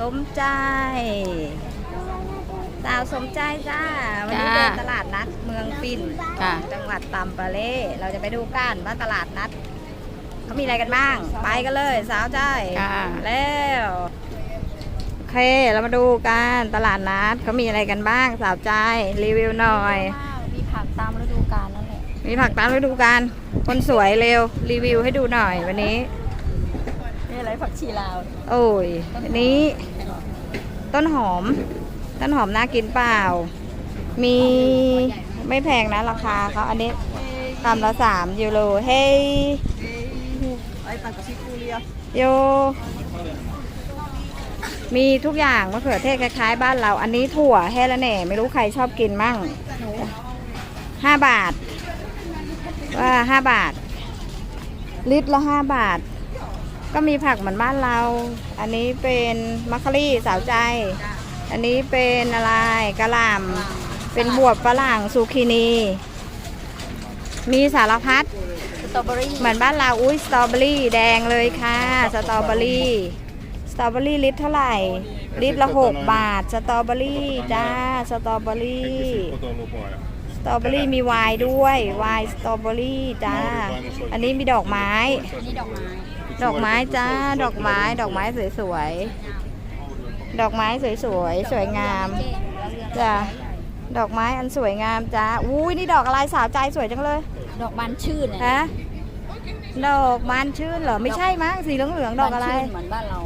สมใจ สาวสมใจจ้า วันนี้จ้าเดินตลาดนัดเมืองปิ่น ค่ะ จังหวัดตำปะเล่เราจะไปดูกันว่าตลาดนัดเขามีอะไรกันบ้าง ไปกันเลย สาวใจค่ะแล้วโอเค เรามาดูกันตลาดนัดเขามีอะไรกันบ้าง สาวใจรีวิวหน่อย มีผักตามฤดูกาลนั่นแหละ มีผักตามฤดูกาลคนสวยเร็วรีวิวให้ดูหน่อยวันนี้นี่อะไร ผักชีลาว โอ้ยอันนี้ ต้นหอม ต้นหอมน่ากินเปล่า มีไม่แพงนะราคาเขาอันนี้ตามละสามยูโรเฮ้ยไอ้ผักชีกูเรียโยมีทุกอย่างมะเขือเทศคล้ายๆ บ้านเรา อันนี้ถั่วแฮละแหน่ ไม่รู้ใครชอบกินมั่งห้าบาทว่าห้าบาท ลิตรละห้าบาท ก็มีผักเหมือนบ้านเรา อันนี้เป็นมัคคารี่สาวใจ อันนี้เป็นอะไรกะหล่ำเป็นบวบฝรั่งซูกินี มีสารพัดสตรอเบอรี่เหมือนบ้านเราอุ้ยสตรอเบอรี่แดงเลยค่ะ สตรอเบอรี่สตรอเบอรี่ลิตรเท่าไหร่ ลิตรละหกบาท สตรอเบอรี่จ้าสตรอเบอรี่สตรอเบอรี่มีไวน์ด้วยไวน์สตรอเบอรี่จ้า อันนี้มีดอกไม้นี่ดอกไม้ ดอกไม้จ้า ดอกไม้ ดอกไม้สวยๆ ดอกไม้สวยๆ สวยงาม จ้า ดอกไม้อันสวยงามจ้า อุ้ยนี่ดอกอะไรสาวใจสวยจังเลย ดอกบานชื่นฮะ ดอกมันชื่นเหรอ ไม่ใช่มั้ง สีเหลืองๆ ดอกอะไร เหมือนบ้านเรา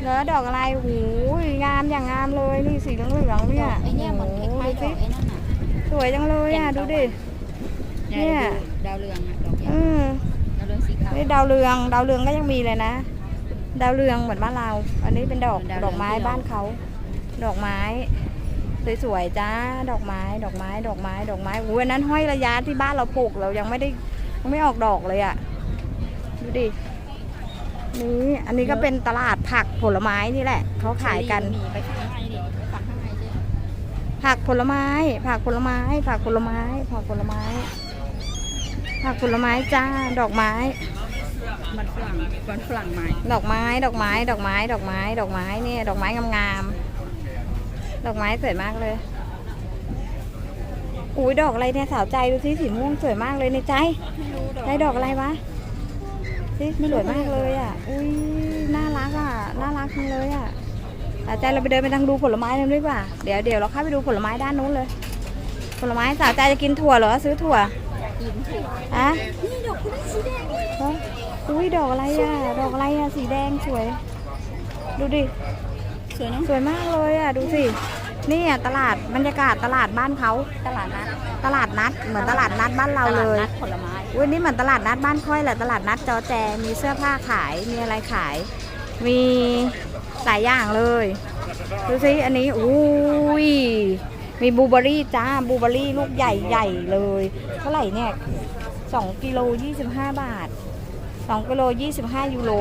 เนื้อดอกอะไรหูยงามอย่างงามเลยนี่สีเหลืองๆเนี่ยไอ้เนี่ยเหมือนคล้ายๆดอกไอ้นั่นน่ะสวยจังเลยอะดูดิ เนี่ยดาวเรืองอะดอกใหญ่อืมดาวเรืองสีขาว นี่ดาวเรืองดาวเรืองก็ยังมีเลยนะ ดาวเรืองเหมือนบ้านเรา อันนี้เป็นดอกดอกไม้บ้านเขา ดอกไม้สวยๆจ้า ดอกไม้ ดอกไม้ ดอกไม้ ดอกไม้อุ้ยอันนั้นห้อยระยะที่บ้านเราปลูกเรายังไม่ได้ยังไม่ออกดอกเลยอะ ดูดิ นี่อันนี้ก็เป็นตลาดผักผลไม้นี่แหละ เขาขายกันมีไปข้างในดิฝั่งข้างในสิผักผลไม้ ผักผลไม้ ผักผลไม้ ผักผลไม้ ผักผลไม้จ้า ดอกไม้ มันฝรั่งมันฝรั่งไม้ดอกไม้ดอกไม้ดอกไม้ดอกไม้ดอกไม้เนี่ยดอกไม้งามๆดอกไม้สวยมากเลยอุ้ยดอกอะไรเนี่ยสาวใจดูสิสีม่วงสวยมากเลยในใจไม่รู้ดอกได้ดอกอะไรวะสิสวยมากเลยอะอุ้ยน่ารักอะน่ารักจังเลยอะสาวใจเราไปเดินไปทางดูผลไม้กันดีกว่าเดี๋ยวเดี๋ยวเราเข้าไปดูผลไม้ด้านนู้นเลย ผลไม้สาวใจจะกินถั่วเหรอซื้อถั่วกินถูกอะนี่ดอกคุณสีแดงนี่ฮะ อุ้ยดอกอะไรอะ ดอกอะไรอะ สีแดงสวย ดูดิ สวยเนาะสวยมากเลยอะ ดูสิ นี่อะตลาดบรรยากาศตลาดบ้านเขาตลาดนัดตลาดนัด เหมือนตลาดนัดบ้านเราเลยตดนัดผลไม้วันนี้เหมือนตลาดนัดบ้านค่อยแหละตลาดนัดจอแจ มีเสื้อผ้าขาย มีอะไรขาย มีหลายอย่างเลย ดูสิอันนี้อุ้ย มีบลูเบอร์รี่จ้าบลูเบอร์รี่ลูกใหญ่ๆเลย เท่าไหร่เนี่ยสองกิโลยี่สิบห้าบาท สองกิโลยี่สิบห้ายูโร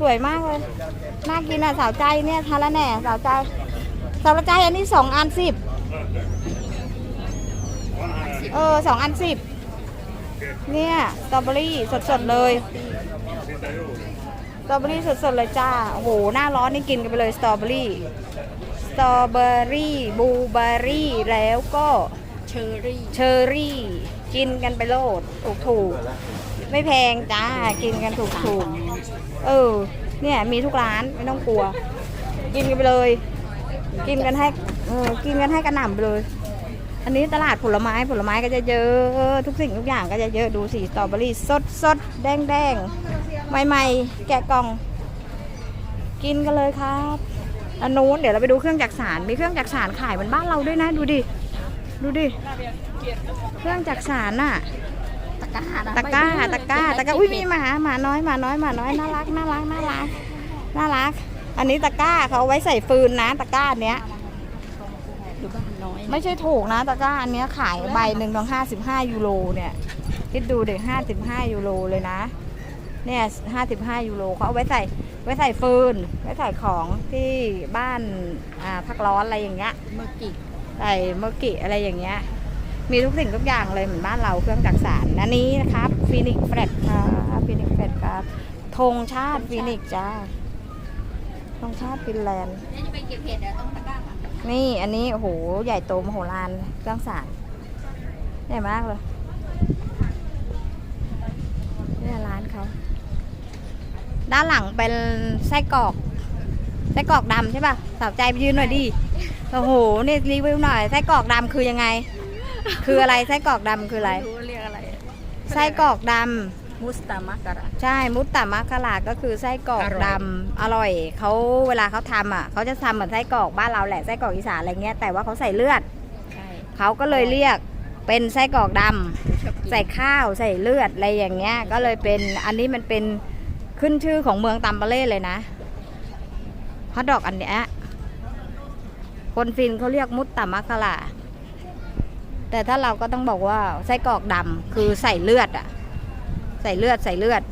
สวยมากเลย น่ากินอะ สาวใจเนี่ยทาล้วแน่ สาวใจ สาวใจอันนี้สองอันสิบเออสองอันสิบเนี่ยสตรอเบอรี่สดๆเลยสตรอเบอรี่สดๆเลยจ้า โอ้โห หน้าร้อนนี่กินกันไปเลยสตรอเบอรี่ สตรอเบอรี่บลูเบอรี่ แล้วก็เชอร์รี่ เชอร์รี่ กินกันไปโลด ถูกๆ ไม่แพงจ้า กินกันถูกๆเออ เนี่ยมีทุกร้านไม่ต้องกลัว กินกันไปเลย กินกันให้เออกินกันให้กระหน่ำไปเลย อันนี้ตลาดผลไม้ผลไม้ก็จะเยอะ ทุกสิ่งทุกอย่างก็จะเยอะดูสีสตรอเบอรี่สดสดแดงแดงใหม่ๆ แกะกล่อง กินกันเลยครับอันนู้นเดี๋ยวเราไปดูเครื่องจักสารมีเครื่องจักสารขายเหมือนบ้านเราด้วยนะดูดิดูดิเครื่องจักสารน่ะ กร้านะตะกร้าไม่ตะกร้าตะกร้าอุ้ยมีหมาหมาน้อยหมาน้อยหมาน้อยน่ารักน่ารักน่ารักน่ารัก อันนี้ตะกร้าเขาเอาไว้ใส่ฟืนนะตะกร้าเนี้ย ดูบ้านน้อยนะไม่ใช่ถูกนะตะกร้าอันเนี้ยขายใบหนึ่งต้องห้าสิบห้ายูโรเนี่ยคิดดูเด็กห้าสิบห้ายูโรเลยนะ เนี่ยห้าสิบห้ายูโรเขาเอาไว้ใส่ไว้ใส่ฟืนไว้ใส่ของที่บ้านอ่าพักร้อนอะไรอย่างเงี้ย เมื่อกี้ ใส่เมอร์กิอะไรอย่างเงี้ย มีทุกสิ่งทุกอย่างเลยเหมือนบ้านเราเครื่องจักสารอันนี้นะครับฟินิกแฟลตครับฟินิกแฟลตครับธงชาติฟินิกจ้าธงชาติฟินแลนด์นี่จะไปเก็บเห็ดต้องตะก้าค่ะนี่อันนี้โอ้โหใหญ่โตมโหฬารเครื่องสารใหญ่มากเลยนี่ร้านเขาด้านหลังเป็นไส้กรอกไส้กรอกดำใช่ป่ะสาวใจไปยืนหน่อยดิโอ้โหนี่รีวิวหน่อยไส้กรอกดำคือยังไง คืออะไรไส้กรอกดำคืออะไร ไม่รู้เรียกอะไรไส้กรอกดมุสตามะการะำใช่มุตตะมักกะลาก็คือไส้กรอกอร่อย ดำอร่อยเขาเวลาเขาทำอะเขาจะทำเหมือนไส้กรอกบ้านเราแหละไส้กรอกอีสานอะไรเงี้ยแต่ว่าเขาใส่เลือดใช่เขาก็เลยเรียกเป็นไส้กรอกดำ ชอบกินใส่ข้าวใส่เลือดอะไรอย่างเงี้ย ก็เลยเป็นอันนี้มันเป็นขึ้นชื่อของเมืองตัมเปาเล่เลยนะฮอทดอกอันเนี้ยคนฟินเขาเรียกมุตตะมักกะลา แต่ถ้าเราก็ต้องบอกว่าไส้กรอกดำคือใส่เลือดอะใส่เลือดใส่เลือด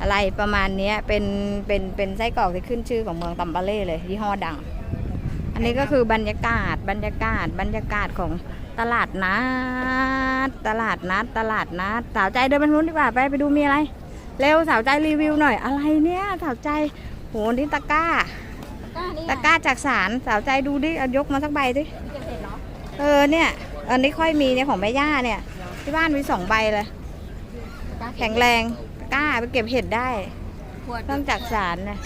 อะไรประมาณเนี้ยเป็นเป็นเป็นไส้กรอกที่ขึ้นชื่อของเมืองตัมเปาเล่เลยยี่ห้อดัง อันนี้ก็คือบรรยากาศบรรยากาศบรรยากาศของตลาดนัดตลาดนัดตลาดนัดสาวใจเดินไปนู้นดีกว่าไปไปดูมีอะไรเร็วสาวใจรีวิวหน่อยอะไรเนี่ยสาวใจโหนี่ตะกร้าตะกร้านี่ตะกร้าจากสารสาวใจดูดิเอายกมาสักใบดิเก็บเห็ดเหรอเออเนี่ย อันนี้ค่อยมีเนี่ยของแม่ย่าเนี่ย ที่บ้านมีสองใบเลยตะกร้าแข็งแรงตะกร้าไปเก็บเห็ดได้ขวดเครื่องจักรสารเนี่ย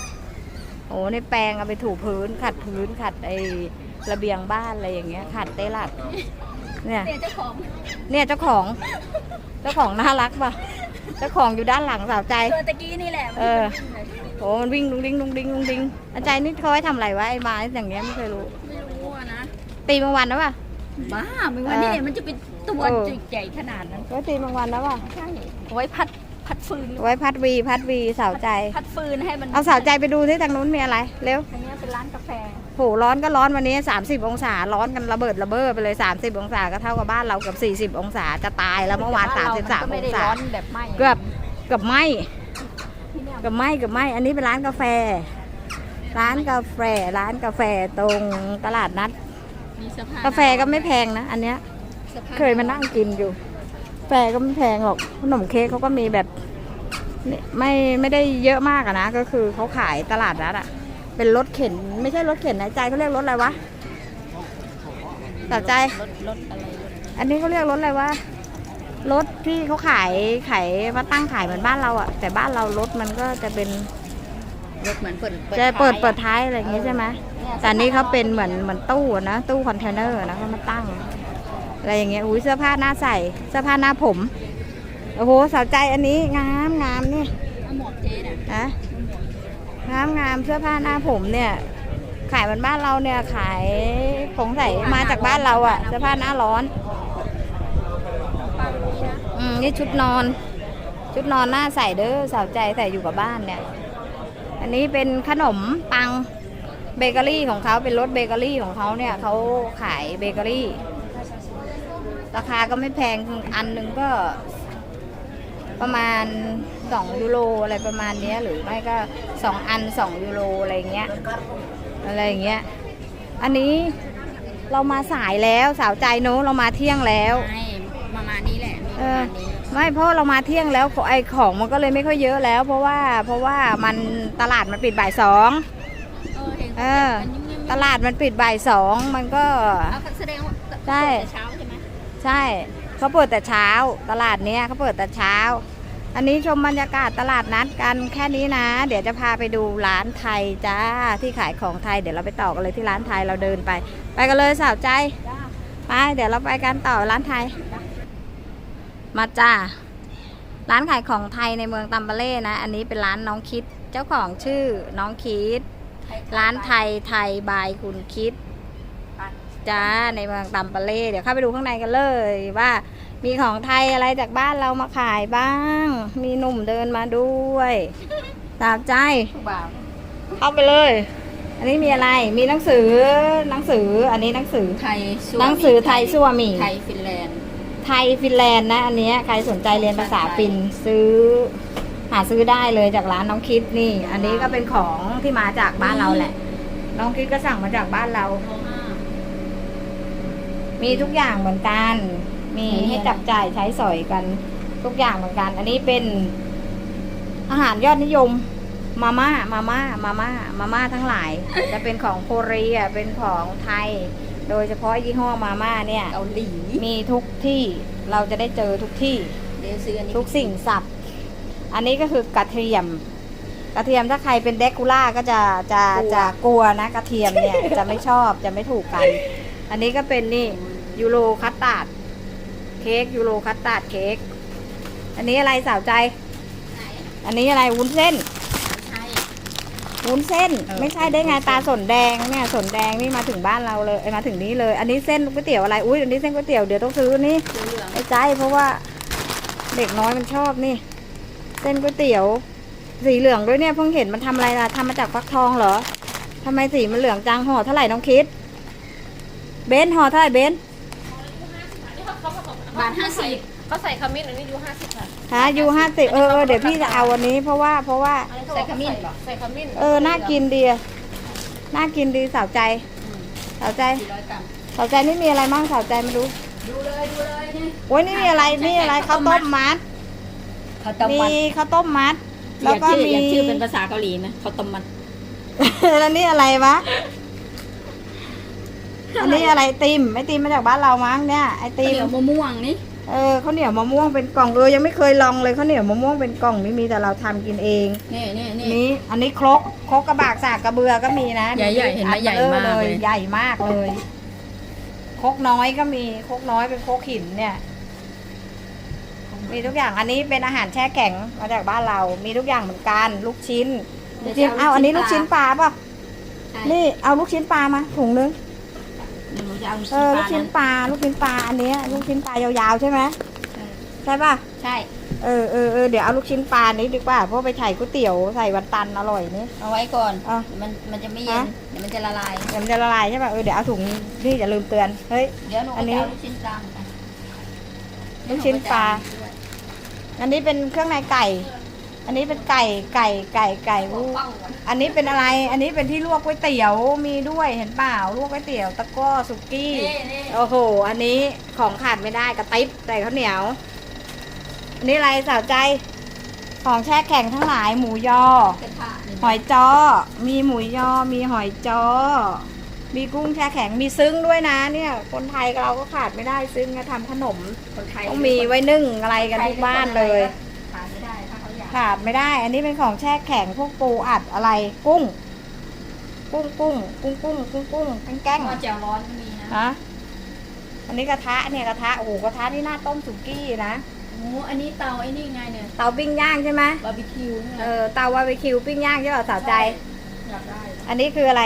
โอ้ในแปรงเอาไปถูพื้น ขัดพื้นขัดไอ้ระเบียงบ้านอะไรอย่างเงี้ย ขัดเตลัดเนี่ยเนี่ยเจ้าของเนี่ยเจ้าของ เจ้าของน่ารักป่ะเจ้าของอยู่ด้านหลังสาวใจตัวตะกี้นี่แหละเออโอ้มันวิ่งดุงดิ้งดุงดิ้งดุงดิ้งอาจารย์นี่เขาให้ทำอะไรวะไอ้ไม้อย่างเงี้ยไม่เคยรู้ไม่รู้อะนะตีบางวันนะป่ะ บ้าไม่ว่านี่เออมันจะเป็นตัวเออ ใหญ่ขนาดนั้นก็ตีบางวันนะป่ะใช่เอาไว้พัดพัดฟืนไว้พัดวีพัดวีสาวใจ พัดฟืนให้มันเอาสาวใจไปดูที่ทางนู้นมีอะไร เร็วอันเนี้ยเป็นร้านกาแฟโหร้อนก็ร้อนวันนี้ 30 องศาร้อนกันระเบิดระเบ้อไปเลย 30 องศาก็เท่ากับบ้านเราเกับ40 องศาจะตายแล้วเมื่อวานแต่บ้เร33นก็อไม่งได้ศาร้อนแบบไหม้เกือบเกือบไหมที่เนี่ยเกือบไหมเกือบไหมอันนี้เป็นร้านกาแฟ ร้านกาแฟร้านกาแฟตรงตลาดนัด มีสะพานกาแฟก็ไม่แพงนะ อันเนี้ย สะพานเคยมานั่งกินอยู่กาแฟก็ไม่แพงหรอก ขนมเค้กเขาก็มีแบบนี่ไม่ไม่ได้เยอะมากอะนะ ก็คือเขาขายตลาดนัดอะเป็นรถเข็น ไม่ใช่รถเข็นนะใจเขาเรียกรถอะไรวะตัดใจ รถรถอะไรรถอันนี้เขาเรียกรถอะไรวะ รถที่เขาขายขายมาตั้งขายเหมือนบ้านเราอะแต่บ้านเรารถมันก็จะเป็นรถเหมือนเปิดจะเปิดเปิดท้ายท้ายอะไรอย่างงี้ใช่ไหมอะ แต่อันนี้เขาเป็นเหมือนเหมือนตู้อะนะ ตู้คอนเทนเนอร์นะเขามาตั้ง อะไรอย่างเงี้ยอุ้ยเสื้อผ้าหน้าใส่ เสื้อผ้าหน้าผม โอ้โหสาวใจอันนี้งามงามนี่เอาหมวกเจ๊น่ะอะงามงามเสื้อผ้าหน้าผมเนี่ย ขายเหมือนบ้านเราเนี่ยขายของใส่มาจากบ้านเราอะเสื้อผ้าหน้าร้อนปังนี่นะอืมนี่ชุดนอน ชุดนอนหน้าใส่เด้อสาวใจใส่อยู่กับบ้านเนี่ย อันนี้เป็นขนมปัง เบเกอรี่ของเขาเป็นรถเบเกอรี่ของเขาเนี่ยเขาขายเบเกอรี่ ราคาก็ไม่แพงอันหนึ่งก็ประมาณ 2 ยูโรอะไรประมาณเนี้ยหรือไม่ก็ 2 อัน 2 ยูโรอะไรเงี้ยอะไรอย่างเงี้ยอันนี้เรามาสายแล้วสาวใจโน้เรามาเที่ยงแล้วใช่ประมาณนี้แหละมีเอประอมาณนี้ไม่เพราะเรามาเที่ยงแล้วขอไอของมันก็เลยไม่ค่อยเยอะแล้ว เพราะว่าเพราะว่ามันตลาดมันปิดบ่ายสอง เออเห็นเอเขาอเก็บกันยุ่งๆตลาดมันปิดบ่ายสองมันก็ เอาแสดงว่าใช่ เปิดแต่เช้าใช่ไหมใช่เขาเปิดแต่เช้า ตลาดเนี้ยเขาเปิดแต่เช้า อันนี้ชมบรรยากาศตลาดนัดกันแค่นี้นะ เดี๋ยวจะพาไปดูร้านไทยจ้าที่ขายของไทยเดี๋ยวเราไปต่อกันเลยที่ร้านไทยเราเดินไป ไปกันเลยสาวใจ จ้าไปเดี๋ยวเราไปกันต่อร้านไทย มาจ้า ร้านขายของไทยในเมืองตัมเปาเล่นะ อันนี้เป็นร้านน้องคิด เจ้าของชื่อน้องคิด ร้านไทยไทยบายคุณคิดจ้าในเมืองตัมเปาเล่เดี๋ยวเข้าไปดูข้างในกันเลย ว่ามีของไทยอะไรจากบ้านเรามาขายบ้าง มีหนุ่มเดินมาด้วยตามใจผู้บ่าวเข้าไปเลย อันนี้มีอะไรมีหนังสือหนังสือ อันนี้หนังสือไทยซัวหนังสือไทยซัวหมี่ไทยฟินแลนด์ไทยฟินแลนด์นะ อันเนี้ยใครสนใจเรียนภาษาฟินซื้อ หาซื้อได้เลยจากร้านน้องคิดนี่ อันนี้ก็เป็นของที่มาจากบ้านเราแหละ น้องคิดก็สั่งมาจากบ้านเราโลห้ามีทุกอย่างเหมือนกันมีมีให้จับจ่ายใช้สอยกันทุกอย่างเหมือนกัน อันนี้เป็นอาหารยอดนิยม มาม่า มาม่า มาม่า มาม่าทั้งหลาย จะเป็นของโคเรียเป็นของไทย โดยเฉพาะยี่ห้อมาม่าเนี่ยเกาหลี มีทุกที่ เราจะได้เจอทุกที่เดี๋ยวซื้ออันนี้ทุกสิ่งสับ อันนี้ก็คือกระเทียม กระเทียมถ้าใครเป็นเดคูล่าก็จะจะจะกลัวนะกระเทียมเนี่ย จะไม่ชอบจะไม่ถูกกัน อันนี้ก็เป็นนี่ยูโรคัสตาร์ดเค้กยูโรคัสตาร์ดเค้กอันนี้อะไรสาวใจไหนอันนี้อะไรวุ้นเส้นใช่วุ้นเส้นเออไม่ใช่ได้ไงตาสนแดงเนี่ยสนแดงนี่มาถึงบ้านเราเลยเอ้ยมาถึงนี้เลย อันนี้เส้นก๋วยเตี๋ยวอะไรอุ้ยอันนี้เส้นก๋วยเตี๋ยวเดี๋ยวต้องซื้อนี่เหลืองไอ้ใจเพราะว่าเด็กน้อยมันชอบนี่ เส้นก๋วยเตี๋ยว สีเหลืองด้วยเนี่ยเพิ่งเห็นมันทำอะไรล่ะทำมาจากฟักทองเหรอทำไมสีมันเหลืองจังห่อเท่าไหร่น้องคิด เบนซ์ห่อเท่าไหร่เบนซ์บาทห้าสิบเขาใส่ขมิ้นอันนี้ยูห้าสิบค่ะฮะยูห้าสิบเออเออเดี๋ยวพี่จะเอาวันนี้ เพราะว่าเพราะว่าใส่ขมิ้นใส่ขมิ้นเออน่ากินดีอะน่ากินดีสาวใจสาวใจสี่ร้อยกรัมสาวใจนี่มีอะไรมั่งสาวใจมาดูดูเลยดูเลยนี่โอ้ยนี่มีอะไรนี่อะไรข้าวต้มมัด ข้าวต้มมีมัดข้าวต้มมัดอแล้วยากก็ชื่อมีอยากชื่อเป็นภาษาเกาหลีไหมข้าวต้มมัด แล้วนี่อะไรวะ อันนี้อะไรติมไอติมมาจากบ้านเรามั้งเนี่ยไอติเดี๋มยวมะม่วงนี่เออข้าวเหนียวมะม่วงเป็นกล่องเออยังไม่เคยลองเลยข้าวเหนียวมะม่วงเป็นกล่องนี่มีแต่เราทำกินเองนี่นี่นี่ นี่อันนี้ครกครกกระบากสากกระเบือก็มีนะใหญ่ๆเห็นไหมอัใหญ่มากเลเลย ใหญ่มากเลยครกน้อยก็มีครกน้อยเป็นครกหินเนี่ย มีทุกอย่างอันนี้เป็นอาหารแช่แข็งมาจากบ้านเรา มีทุกอย่างเหมือนกันลูกชิ้นลูกชิ้นเอาอันนี้ลูกชิ้นปลาป่ะใช่นี่เอาลูกชิ้นปลามาถุงนึงหนูจะเอาเออลูกชิ้นปลาลูกชิ้นปลาอันเนี้ยลูกชิ้นปลายาวๆใช่ไหมใช่ป่ะใช่เออเออเออเดี๋ยวเอาลูกชิ้นปลานี้ดีกว่าเพราะไปถ่ายก๋วยเตี๋ยวใส่วันตันอร่อยนี่เอาไว้ก่อนอะมันมันจะไม่เย็นฮะเดี๋ยวมันจะละลายเดี๋ยวมันจะละลายใช่ป่ะเออเดี๋ยวเอาถุงนี่อย่าลืมเตือนเฮ้ยเดี๋ยวหนูอัก็นนี้จะเอาลูกชิ้นปลาเหมือนกันลูกชิ้นปลา อันนี้เป็นเครื่องในไก่ อันนี้เป็นไก่ไก่ไก่ไก่วูอันนี้เป็นอะไร อันนี้เป็นที่ลวกก๋วยเตี๋ยวมีด้วยเห็นเปล่าลวกก๋วยเตี๋ยวตะกร้อสุกี้นี่นี่โอ้โห อันนี้ของขาดไม่ได้กระติบใส่ข้าวเหนียวอันนี้อะไรสาวใจของแช่แข็งทั้งหลายหมูยอกระทะนี่หอยจ้อมีหมูยอ มีหอยจ้อ มีกุ้งแช่แข็งมีซึ้งด้วยนะ เนี่ย คนไทยเราก็ขาดไม่ได้ซึ้งนะทำขนมคนไทยต้องมีไว้นึ่งอะไรกันทุกบ้านเลยขาดไม่ได้ถ้าเขาอยากขาดไม่ได้ อันนี้เป็นของแช่แข็งพวกปูอัดอะไรกุ้ง กุ้งกุ้งกุ้งกุ้งกุ้งกุ้งแกล้งหม้อๆแจ่วร้อนก็มีนะฮะอันนี้กระทะเนี่ยกระทะโอ้โหกระทะที่หน้าต้มสุกี้นะโอ้อันนี้เตาไอ้นี่ไงเนี่ยเตาปิ้งย่างใช่ไหมบาร์บีคิวนี่ไงเออเตาบาร์บีคิวปิ้งย่างใช่ป่ะสาวใจอยากได้อันนี้คืออะไร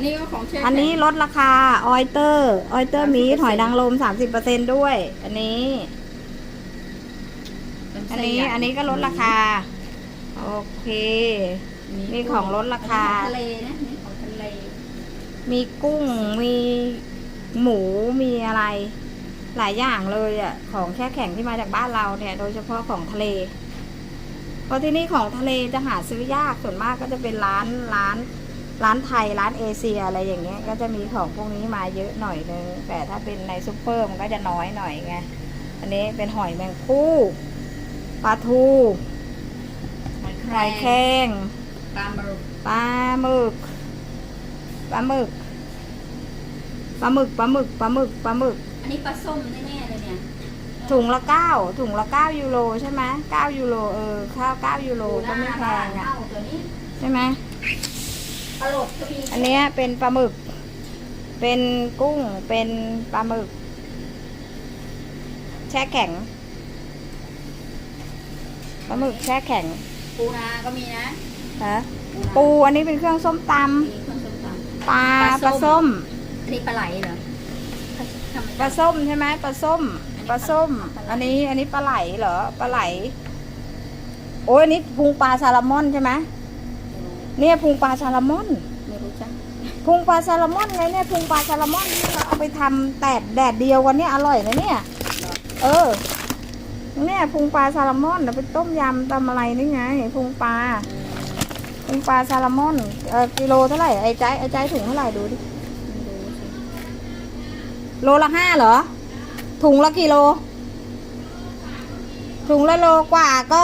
อันนี้ก็ของแช่อันนี้แข็งลดราคาออยเตอร์ออยเตอร์มีหอยนางรม30%ด้วย อันนี้ เป็อันไส้นี้ใหญ่อันนี้ก็ลดราคา โอเค มีของลดราคาของทะเลนะนี่ของทะเลมีกุ้ง มีหมู มีอะไร หลายอย่างเลยอะ ของแช่แข็งที่มาจากบ้านเราเนี่ย โดยเฉพาะของทะเล เพราะที่นี่ของทะเลจะหาซื้อยาก ส่วนมากก็จะเป็นร้านร้าน ร้านไทยร้านเอเชียอะไรอย่างเงี้ย ก็จะมีของพวกนี้มาเยอะหน่อยนึง แต่ถ้าเป็นในซุปเปอร์มันก็จะน้อยหน่อยไง อันนี้เป็นหอยแมงคู่ปลาทูหอยแคหรอยแครงปลาหมึกปลาหมึกปลาหมึกปลาหมึกปลาหมึกปลาหมึกปลาหมึก อันนี้ปลาส้มแน่ๆเลยเนี่ย ถุงละเก้าถุงละเก้ายูโรใช่ไหมเก้ายูโรเออข้าวเก้ายูโรก็ไม่แพงอะเอ้าตัวนี้ใช่ไหม อันเนี้ยเป็นปลาหมึก เป็นกุ้ง เป็นปลาหมึก แช่แข็ง ปลาหมึกแช่แข็ง ปูนาก็มีนะฮะปูอันนี้เป็นเครื่องส้มตมีคนส้มตำำปลาปปลาลาส้ส้มมอันนี้ปลาไหลเหรอทำไมปลาส้มใช่ไหมปลาส้ม ปลาส้มอันนี้อันนี้ อันนี้ปลาไหลเหรอ ปลาไหล โอ้ยอันนี้พุงปลาซาลามอนใช่ไหม เนี่ยพุงปลาซาลามอนไม่รู้จักพุงปลาซาลามอนไงเนี่ยพุงปลาซาลามอนนี่เราเอาไปทำแดดแดดเดียวกันเนี่ยอร่อยนะเนี่ย เออ เนี่ยพุงปลาซาลามอนเอาไปต้มยำตำอะไรนี่ไงพุงปลาพุงปลาซาลามอนเออกิโลเท่าไหร่ไอ้ใจไอ้ใจถุงเท่าไหร่ดูดิไม่รู้สิโลละห้าเหรอ ถุงละกี่โล ถุงละโลกว่าก็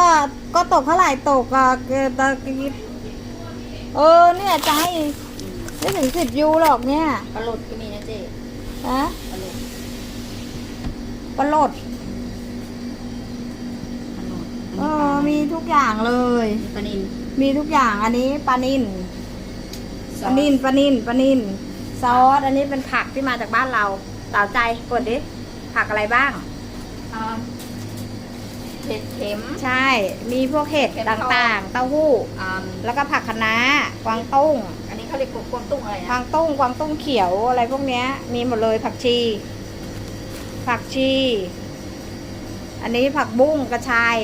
ก็ตกเท่าไหร่ตกอะเออตะกี้ เออเนี่ยใจไม่ถึงสิบยูหรอกเนี่ยปลาหลดก็มีนะเจ๊ฮะปลาหลดปลาโหลดปลาหลดเออมีทุกอย่างเลยปลานินมีทุกอย่างอันนี้ปลานินปลานินปลานินปลานินซอสอันนี้เป็นผักที่มาจากบ้านเราสาวใจกดดิผักอะไรบ้างอ่า เห็ดเข็ม ใช่ มีพวกเห็ดเห็ดทองต่างๆ เต้าหู้ อ่าแล้วก็ผักคะน้ากวางตุ้งอันนี้เขาเรียกกวางตุ้งอะไรกวานะงตุ้งกวางตุ้งเขียวอะไรพวกเนี้ย มีหมดเลยผักชี ผักชี อันนี้ผักบุ้งกระชาย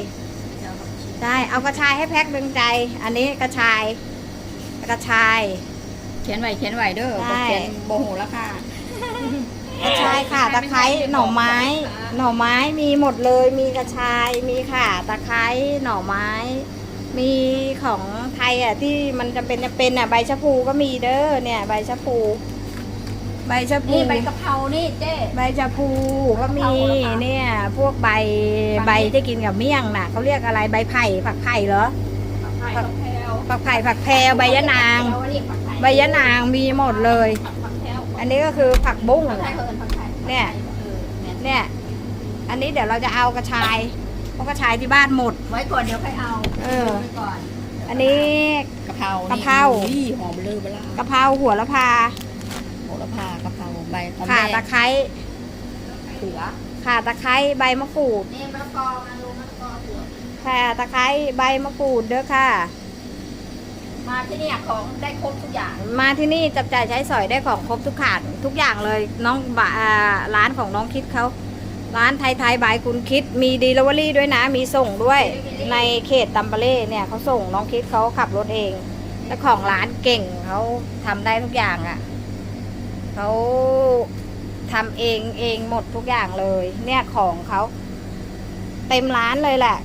เดี๋ยวครับใช่ เอากระชายให้แพ็คดึงใจ อันนี้กระชาย กระชาย เขียนไหวเขียนไหวเด้อใช่ บ่เขียนโบหูราคา กระชายค่ะ ตะไคร้หน่อไม้ หน่อไม้มีหมดเลย มีกระชาย มีข่าตะไคร้หน่อไม้ มีของไทยอะที่มันจำเป็นจะเป็นอะใบชะพูก็มีเด้อเนี่ย ใบชะพู ใบชะพูนี่ใบกะเพรานี่เจ๊ใบชะพูก็มีกะเพราเหรอคะเนี่ย พวกใบใบใบที่กินกับเมี่ยงน่ะเขาเรียกอะไรใบไผ่ผักไผ่เหรอผักแพรวผักไผ่ผักแพรวใบยะนางเราเรียกผักไทยใบยะนางมีหมดเลยผักแพรว อันนี้ก็คือผักบุ้งผักไทยเขาเอิ้นผักไทยเนี่ยเออเนี่ย เนี่ย อันนี้เดี๋ยวเราจะเอากระชาย เพราะกระชายที่บ้านหมด ไว้ก่อนเดี๋ยวค่อยเอา เออไว้ก่อนอันนี้กะเพรากะเพรานี่หอมเลยเวลากะเพราหัวละพาโหระพากะเพราใบหอมข่าแดตะงไคร้เขือข่าตะไคร้ใบมะกรูดนี่มะละกอมาลงมะละกอเขือข่าตะไคร้ใบมะกรูดเด้อค่ะ มาที่เนี่ยของได้ครบทุกอย่าง มาที่นี่จับจ่ายใช้สอยได้ของครบทุกขาดทุกอย่างเลยน้องบะอ่าร้านของน้องคิดเขาร้านไทยไทยบายคุณคิดมีดีลเวอรี่ด้วยนะ มีส่งด้วยในเขตตัมเปเล่เนี่ยเขาส่งน้องคิดเขาขับรถเองเจ้าของร้านเก่งเขาทำได้ทุกอย่างอะ่ะเขาทำเองเองหมดทุกอย่างเลย เนี่ยของเขาเต็มร้านเลยแหละ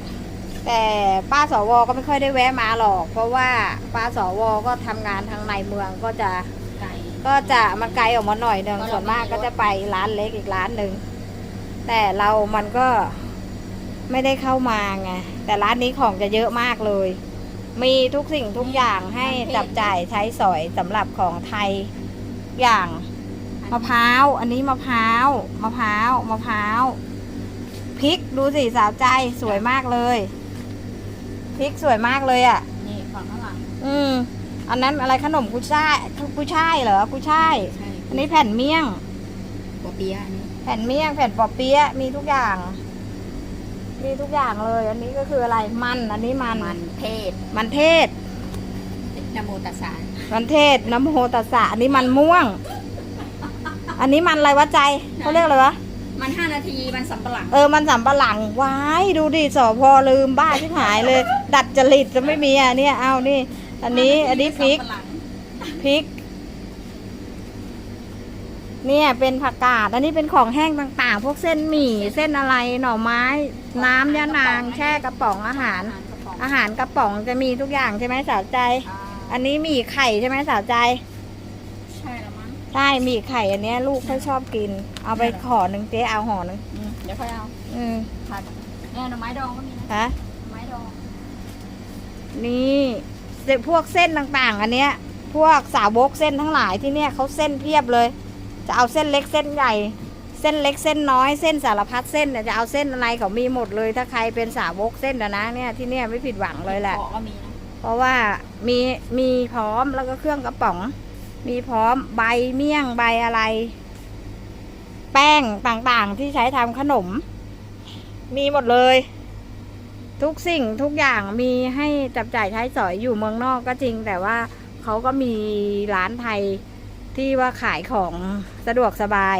แต่ป้าสวก็ไม่ค่อยได้แวะมาหรอก เพราะว่าป้าสวก็ทำงานทางในเมืองก็จะไก่ ก็จะมาไกลออกมาหน่อยหนึ่งเพราะเราส่วนมากไม่มีรถ ก็จะไปร้านเล็กอีกร้านหนึ่งแต่เรามันก็ไม่ได้เข้ามาไงแต่ร้านนี้ของจะเยอะมากเลย มีทุกสิ่งทุกอย่างให้จับจ่ายใช้สอยสำหรับของไทยอย่าง มะพร้าว อันนี้มะพร้าว มะพร้าว มะพร้าว พริก ดูสิสาวใจสวยมากเลย พริกสวยมากเลยอะ่ะ นี่ฝั่งข้างหลังอืม อันนั้นอะไรขนมกุยช่ายกุยช่ายเหรอกุยช่าย ใช่อันนี้แผ่นเมี่ยงกัวเปี๊ยะอันนี้แผ่นเมี่ยงแผ่นปอเปี๊ยะมีทุกอย่าง มีทุกอย่างเลย อันนี้ก็คืออะไรมันอันนี้มันมันเทศมันเทศนโมตัสสะมันเทศน้ำโมตัสสะอันนี้มันม่วง อันนี้มันอะไรวะใจเขาเรียกอะไรวะ มันห้านาทีมันสำปะหลังเออมันสำปะหลังว้ายดูดิสอพอลืมบ้าที่หายเลย ดัดจริตจะไม่มีอะเนี่ยเอานี่ อันนี้อันนี้พริกสำปะหลังพริก เนี่ยเป็นผักกาด อันนี้เป็นของแห้งต่างๆ พวกเส้นหมี่เส้นอะไรหน่อไม้ น้ำยะนาง แช่กระป๋องอาหาร อาหารกระป๋องจะมีทุกอย่างใช่ไหมสาวใจอ่าอันนี้หมี่ไข่ใช่ไหมสาวใจใช่แล้วมั้ง ใช่หมี่ไข่อันเนี้ย ลูกเขาชอบกิน เอาไปห่อหนึ่งเจ๊เอาห่อหนึ่งอืมเดี๋ยวค่อยเอาอืมผัดเนี่ยหน่อไม้ดองก็มีนะฮะหน่อไม้ดองนี่เสพวกเส้นต่างๆ อันเนี้ย พวกสาวกเส้นทั้งหลายที่เนี่ยเขาเส้นเพียบเลย จะเอาเส้นเล็กเส้นใหญ่ เส้นเล็กเส้นน้อยเส้นสารพัดเส้นเนี่ยจะเอาเส้นอะไรเขามีหมดเลย ถ้าใครเป็นสาวกเส้นนะนะเนี่ยที่เนี่ยไม่ผิดหวังเลยแหละเกาะก็มีนะเพราะว่ามีมีพร้อมแล้วก็เครื่องกระป๋อง มีพร้อมใบเมี่ยงใบอะไร แป้งต่างๆที่ใช้ทำขนม มีหมดเลย ทุกสิ่งทุกอย่างมีให้จับจ่ายใช้สอยอยู่เมืองนอกก็จริง แต่ว่าเขาก็มีร้านไทยที่ว่าขายของสะดวกสบาย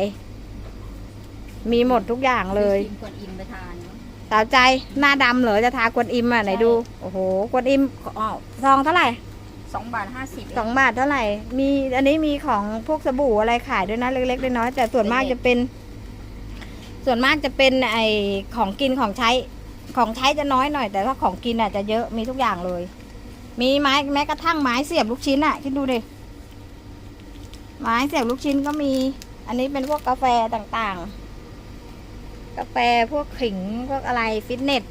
มีหมดทุกอย่างเลยกินกวนอิมไปทานเนอะสาวใจหน้าดำเหรอจะทากวนอิมอะไหนดู โอ้โหกวนอิมอ๋อซองเท่าไหร่ สองบาทห้าสิบสองบาทเท่าไหร่ มีอันนี้มีของพวกสบู่อะไรขายด้วยนะเล็กๆน้อยๆแต่ส่วนมากจะเป็น ส่วนมากจะเป็นไอของกินของใช้ ของใช้จะน้อยหน่อย แต่ถ้าของกินอะจะเยอะมีทุกอย่างเลย มีไม้แม้กระทั่งไม้เสียบลูกชิ้นอะคิดดูดิไม้เสียบลูกชิ้นก็มี อันนี้เป็นพวกกาแฟต่างๆ กาแฟพวกขิงพวกอะไรฟิตเนส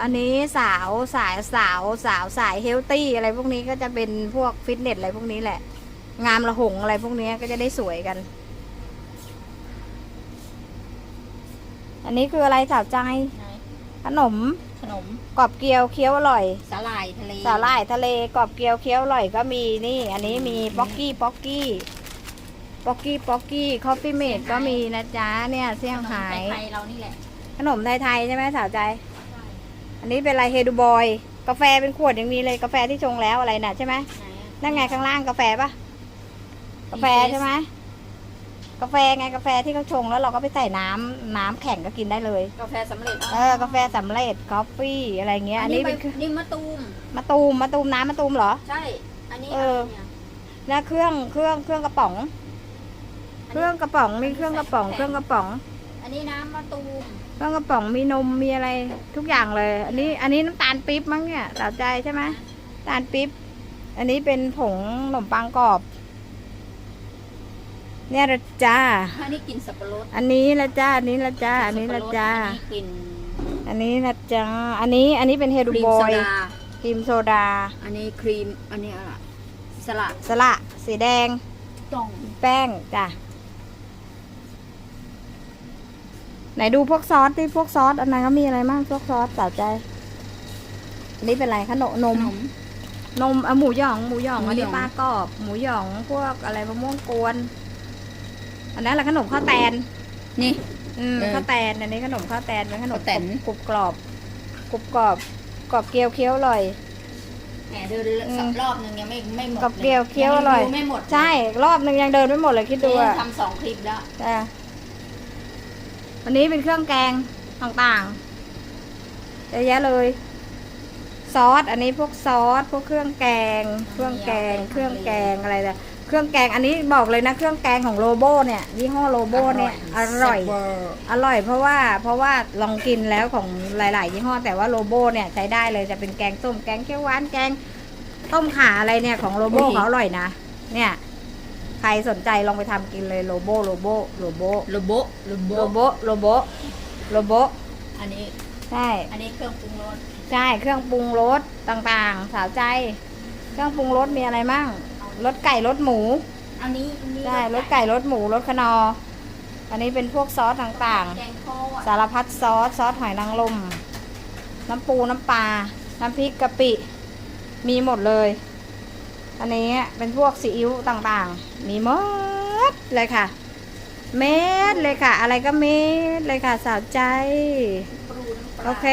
อันนี้สาวสายสาวสาวสายเฮลตี้อะไรพวกนี้ก็จะเป็นพวกฟิตเนสอะไรพวกนี้แหละ งามระหงอะไรพวกนี้ก็จะได้สวยกัน อันนี้คืออะไรสาวใจไหนขนมขนมกรอบเกี๊ยวเคี้ยวอร่อยสาหร่ายทะเลสาหร่ายทะเลกรอบเกี๊ยวเคี้ยวอร่อยก็มีนี่ อันนี้มีป๊อกกี้ป๊อกกี้ป๊อกกี้ป๊อกกี้คอฟฟี่เมดก็มีนะจ๊ะเนี่ยเซี่ยงไฮ้ขนมไทยๆเรานี่แหละขนมไทยๆใช่ไหมสาวใจ อันนี้เป็นอะไรเฮดูบอย กาแฟเป็นขวดอย่างนี้เลยกาแฟที่ชงแล้วอะไรน่ะใช่ไหมไหนอะนั่นไงข้างล่างกาแฟปะกาแฟใช่ไหมกาแฟไงกาแฟที่เขาชงแล้วเราก็ไปใส่น้ำน้ำแข็งก็กินได้เลย กาแฟสำเร็จเออกาแฟสำเร็จกาแฟอะไรเงี้ยอันนี้เป็นใบนี่มะตูมมะตูมมะตูมน้ำมะตูมเหรอใช่อันนี้เอออะไรเนี่ยแล้วเครื่องเครื่องเครื่องกระป๋อง เครื่องกระป๋องมีเครื่องกระป๋อง เครื่องกระป๋องอั นนี้น้ำมะตูมเครื่องกระป๋องมีนมมีอะไรทุกอย่างเลย อันนี้อันนี้น้ำตาลปี๊บมั้งเนี่ยสาวใจใช่ไหมน้ำตาลปี๊บอันนี้เป็นผงขนมปังกรอบ เนี่ยละจ้า อันนี้กลินสับปะรดอันนี้ละจ้า อันนี้ละจ้า อันนี้ละจ้าอันนี้กลิ่นอันนี้ละจ้า อันนี้อันนี้เป็นเฮคดูรีมบอโซยดาครีมโซดา อันนี้ครีมอันนี้อะไรสละสละสีแดง ต้อง แป้งจ้ะ ไหนดูพวกซอสที่พวกซอสอันนั้นก็มีอะไรบ้างพวกซอสสาวใจอันนี้เป็นอะไรขนมนขมนมนมเอาหมูหยองหมูหยองหมูอันหยนี้อง ปลากรอบ หมูหยองพวกอะไรมะม่วงกวน อันนั้นแหละขนมข้าวแตน นี่ อืมเออข้าวแตนอันนี้ขนมข้าวแตนเป็นขนมข้าวแตน กรุบกรอบกรุบกรอบกรอบเกลียวเคี้ยวอร่อย แหมเดินอืมสักรอบหนึ่งยังไม่ไม่หมดกรอบเกลียวเคี้ยวอร่อยงดูไม่หมดใช่รอบหนึ่งยังเดินไม่หมดเลยคิดดูเจ๊อะทำสองคลิปแล้วจ้ะ วันนี้เป็นเครื่องแกงต่างๆเยอะแยะเลย ซอส อันนี้พวกซอส พวกเครื่องแกง เครื่องแกง เครื่องแกงอะไรนะเครื่องแกงอันนี้บอกเลยนะเครื่องแกงของโลโบเนี่ยยี่ห้อโลโบเนี่ยอร่อยแซ่บเวอร์อร่อยเพราะว่าเพราะว่าลองกินแล้วของหลาย ๆ ยี่ห้อแต่ว่าโลโบเนี่ยใช้ได้เลยจะเป็นแกงส้มแกงเขียวหวานแกงต้มข่าอะไรเนี่ยของโลโบเขาอร่อยนะ เนี่ย ใครสนใจลองไปทำกินเลยโลโบโลโบโลโบโลโบโลโบโลโบโลโบโลโบอันนี้ใช่อันนี้เครื่องปรุงรสใช่เครื่องปรุงรสต่างๆ สาวใจ เครื่องปรุงรสมีอะไรมั่งรสไก่รสหมูอันนี้อันนี้ใช่รสไก่รสหมูรสคนอ อันนี้เป็นพวกซอสต่างแกงทอดๆสารพัดซอสซอสหอยนางรมน้ำปูน้ำปลาน้ำพริกกะปิ มีหมดเลย อันนี้เป็นพวกซีอิ๊วต่างๆ มีหมดเลยค่ะ เม็ดเลยค่ะ อะไรก็เม็ดเลยค่ะ สาวใจปรูน้ำปลาโอเค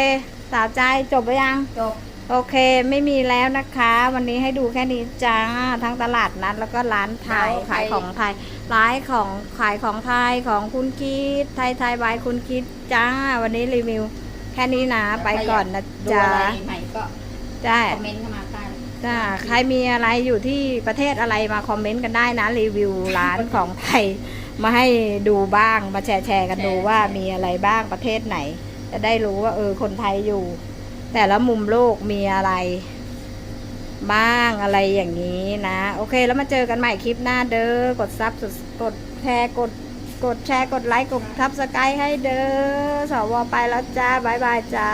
สาวใจจบไปยัง จบ โอเค ไม่มีแล้วนะคะ วันนี้ให้ดูแค่นี้จ้า ทั้งตลาดนัดแล้วก็ร้านไทยขายของไทย ร้านของขายของไทยของคุณคิด ไทยไทยบายคุณคิดจ้า วันนี้รีวิว แค่นี้นะ ไปก่อนนะดูจ๊ะอะไรใหม่ก็จ้าคอมเมนต์เข้ามาได้ จ้าใครมีอะไรอยู่ที่ประเทศอะไรมาคอมเมนต์กันได้นะ รีวิวร้านของไทย มาให้ดูบ้างมาแชร์แชร์กันดูว่ามีอะไรบ้างประเทศไหน จะได้รู้ว่า เออคนไทยอยู่ แต่ละมุมโลกมีอะไร บ้างอะไรอย่างนี้นะ โอเค แล้วมาเจอกันใหม่คลิปหน้าเด้อกดซับกดแชร์กดกดแชร์กดไลค์กดทับสกายให้เด้อสวไปแล้วจ้าบายบายจ้า